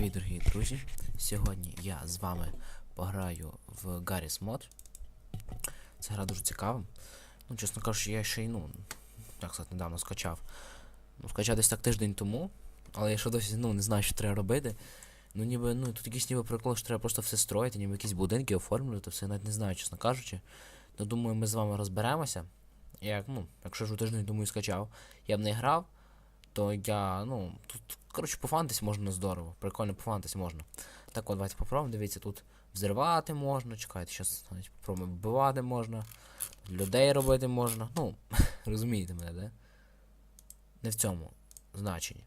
Привіт, дорогі друзі! Сьогодні я з вами пограю в Garry's Mod. Ця гра дуже цікава. Ну, чесно кажучи, я ще й ну, як сказати, недавно скачав. Ну, скачав десь так тиждень тому, але я ще досі ну, не знаю, що треба робити. Ну, ніби, ну, тут якийсь ніби прикол, що треба просто все строїти, ніби якісь будинки оформлювати, все я навіть не знаю, чесно кажучи. То думаю, ми з вами розберемося. Як, ну, якщо ж у тиждень і скачав, я б не грав, то я, ну, тут, коротше, пофантись можна здорово. Прикольно пофантись можна. Так от, давайте попробуємо. Дивіться, тут взривати можна. Чекайте, зараз навіть попробуємо вбивати можна. Людей робити можна. Ну, розумієте мене, де? Не в цьому значенні.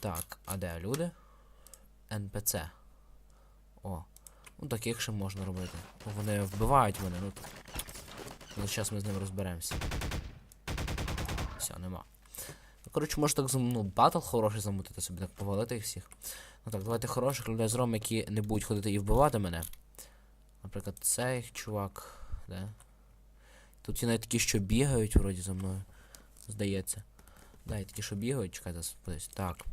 Так, а де люди? НПЦ. О. Ну таких ще можна робити. Ну, Вони вбивають мене, ну. Ну, зараз ми з ним розберемося. Все, нема. Коротше, може так ну, батл хороший замутити собі, так повалити їх всіх. Ну так, давайте хороших людей зробимо, які не будуть ходити і вбивати мене. Наприклад, цей чувак. Де? Тут є навіть такі, що бігають вроді за мною. Здається. Да, і такі, що бігають, чекайте, сподіваюсь. Так.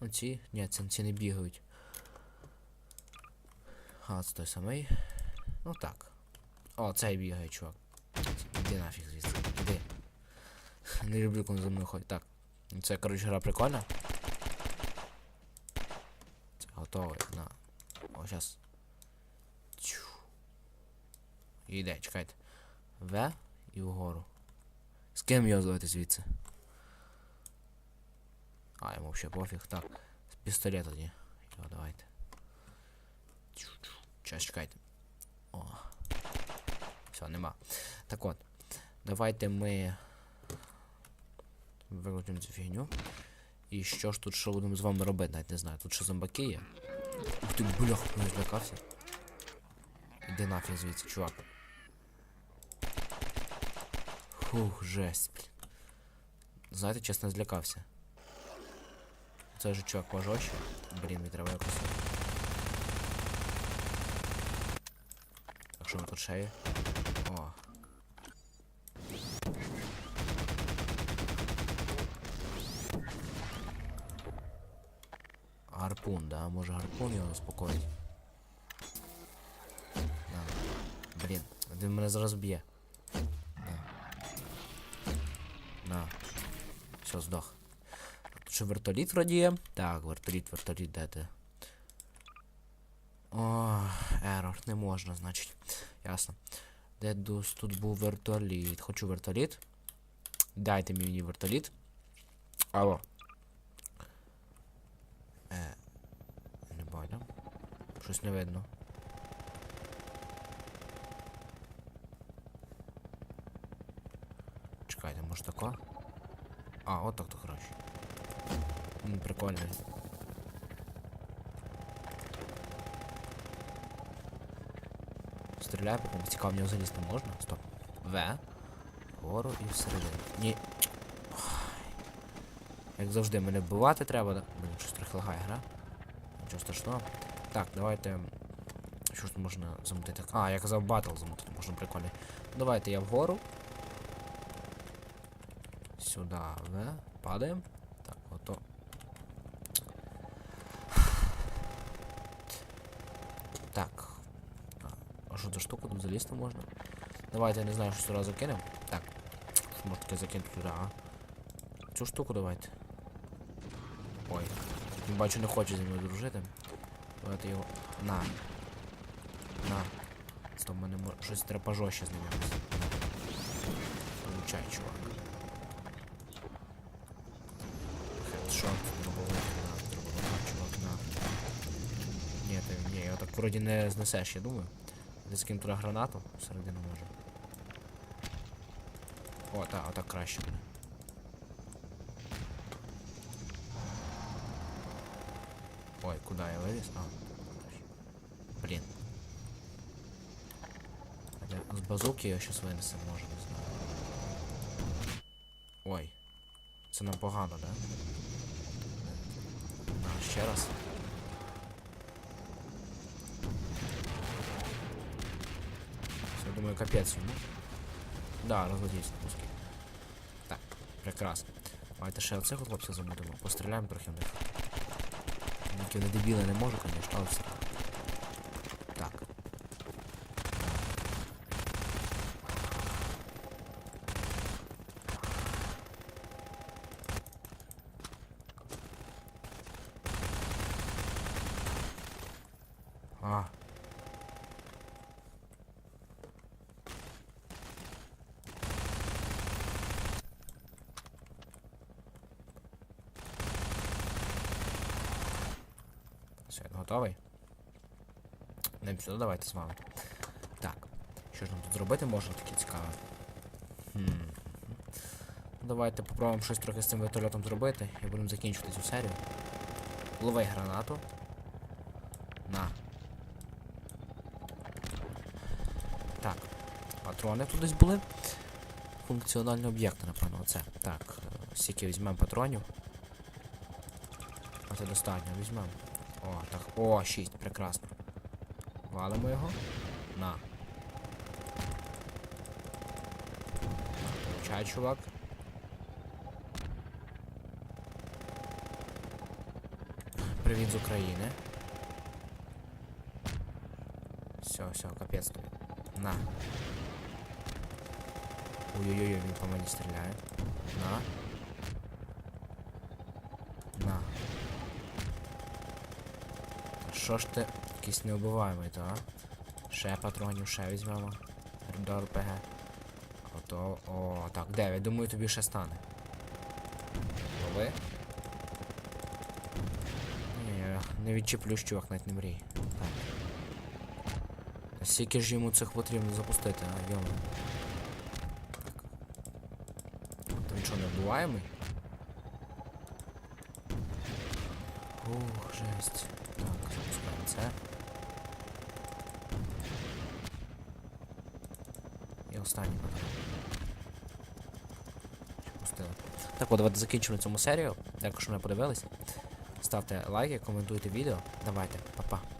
Ну ці. Ні, це ці не бігають. А, це той самий. Ну так. О, цей бігає, чувак. Іди нафіг звідси. Іди. Не люблю, коли за мною ходять. Так. Це, коротше, гра прикольна. Це готовий. На. О, щас. Чу. І йде, чекайте. В і вгору. З ким його звати звідси? А, йому взагалі пофіг. Так. З пістолета тоді. Йо, давайте. Чу-чу. Чекайте. О. Все, нема. Так от. Давайте ми виключимо цю фігню. І що ж тут що будемо з вами робити, навіть не знаю. Тут що зомбаки є. Ух ти, бляха, не злякався. Іди нафіг звідси, чувак. Фух, жесть, блін. Знаєте, чесно, злякався. Це же чувак пожорстче. Блін, мені треба якось. Так що ми тут ще є? О. Гарпун, да? Може гарпун його заспокоїть? На. Блін, він мене зараз б'є. На. На. Все, здох. Тут ще вертоліт вроді. Так, вертоліт, вертоліт, де ти? О, ерор, не можна, значить. Ясно. Де тут був вертоліт? Хочу вертоліт. Дайте мені вертоліт. Алло. Е. Не бачу. Щось не видно. Чекайте, може тако? А, от так то краще. Прикольно. Стріляю, потім цікаво, в нього залізти можна? Стоп. В. Вгору і всередину. Ні. Як завжди, мене вбивати треба? Блін, щось трохи лагає гра. Нічого страшного. Так, давайте. Що ж тут можна замутити? А, я казав батл замутити, можна прикольно. Давайте я вгору. Сюди, В. Падаємо. Так, ото. Так. А, що за штука тут залізти можна? Давайте, я не знаю, що сюди закинемо. Так. Що може таке закинути туди, а? Цю штуку давайте. Ой. Бачу не хоче зі мною дружити. Давайте його. На. На. Стоп, мене мо- щось треба пожорстче з ним якось. Получай, чувак. Хедшот, дробовик, на, дробовик, чувак, на. Ні, ти, ні, його так вроді не знесеш, я думаю. Десь скинь туди гранату, всередину може. О, так, отак краще буде. Ой, куда я вылез? А. Блин. Хотя с базуки я сейчас винесем, може, не знаю. Ой. Це нам погано, да? А, ще раз. Все, думаю, капець йому. Да, на куски. Так, прекрасно. Давайте ще оцих хлопців забудемо. Постріляємо трохи в. Ну, Які вони дебіли не можу, звісно, але все. Так. А. Все, готовий. Йдемо сюди, давайте з вами. Так. Що ж нам тут зробити можна таке цікаве? Хм. Давайте попробуємо щось трохи з цим вертольотом зробити і будемо закінчувати цю серію. Лови гранату. На. Так. Патрони тут десь були. Функціональні об'єкти, напевно, оце. Так, е, стільки візьмемо патронів. А це достатньо, візьмемо. О, так. О, 6, прекрасно. Валимо його. На. Получай, чувак. Привіт з України. Все, все, капець тобі. На. Ой-ой-ой, він по мені стріляє. На. На. Що ж ти якийсь неубиваємий, то, а? Ще патронів, ще візьмемо. До РПГ. Ото. О, так, 9. Думаю, тобі ще стане. Лови. Ні, я не відчіплюсь, чувак, навіть не мрій. Так. Скільки ж йому цих потрібно запустити, а йому. То що, не вбиваємий? Ух, жесть. Так, запускаємо це. І останній. Пустили. Так, от, давайте закінчимо цьому серію. Дякую, що мене подивились. Ставте лайки, коментуйте відео. Давайте, па-па.